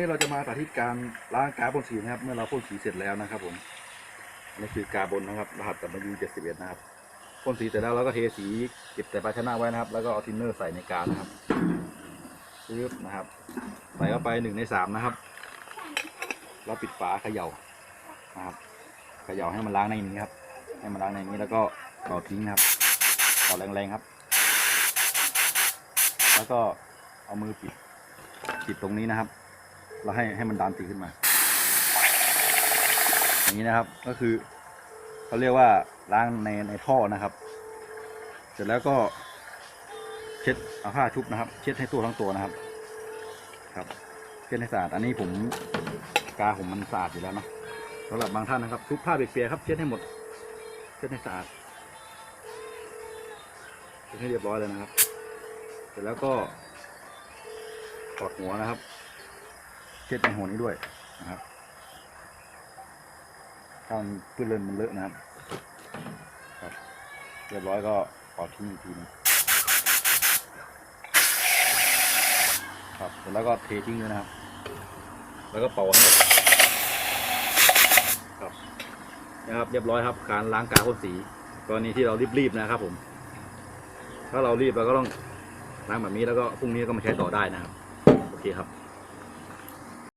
นี้เราจะมาสาธิตการล้างกาบนสีนะครับ เมื่อเราพ่นสีเสร็จแล้วนะครับ ผมอันนี่คือกาบนนะครับ รหัส W 71นะครับพ่นสีเสร็จแล้วเราก็เทสีเก็บแต่ภาชนะไว้นะครับ แล้วก็เอาทินเนอร์ใส่ในกานะครับปึ๊บนะครับ ใส่เข้าไปหนึ่งในสามนะครับ แล้วปิดฝาเขย่านะครับเขย่าให้มันล้างในนี้ครับ ให้มันล้างในนี้แล้วก็เป่าทิ้งครับเป่าแรงๆครับ แล้วก็เอามือปิดปิดตรงนี้นะครับ เราให้ให้มันดันตีขึ้นมา อย่างนี้นะครับก็คือเขาเรียกว่าล้างในในท่อนะครับ เสร็จแล้วก็เช็ดเอาผ้าชุบนะครับ เช็ดให้ตัวทั้งตัวนะครับ ครับเช็ดให้สะอาดอันนี้ผมกาผมมันสะอาดอยู่แล้วเนาะสำหรับบางท่านนะครับชุบผ้าเปียกๆครับเช็ดให้หมดเช็ดให้สะอาดเช็ดให้เรียบร้อยเลยนะครับ เสร็จแล้วก็ถอดหัวนะครับ เช็ดในหัวนี้ด้วยนะครับถ้ามันเปื้อนเลอะมันเลอะนะครับครับเรียบร้อยก็ถอดทิ้งอีกทีหนึงครับเสร็จแล้วก็เททิ้งเลยนะครับ แล้วก็เป่าให้หมดครับนะครับเรียบร้อยครับ การล้างกาพ่นสีกรณีที่เรารีบๆนะครับ ผม ถ้าเรารีบเราก็ต้องล้างแบบนี้แล้วก็พรุ่งนี้ก็มาใช้ต่อได้นะครับ โอเคครับ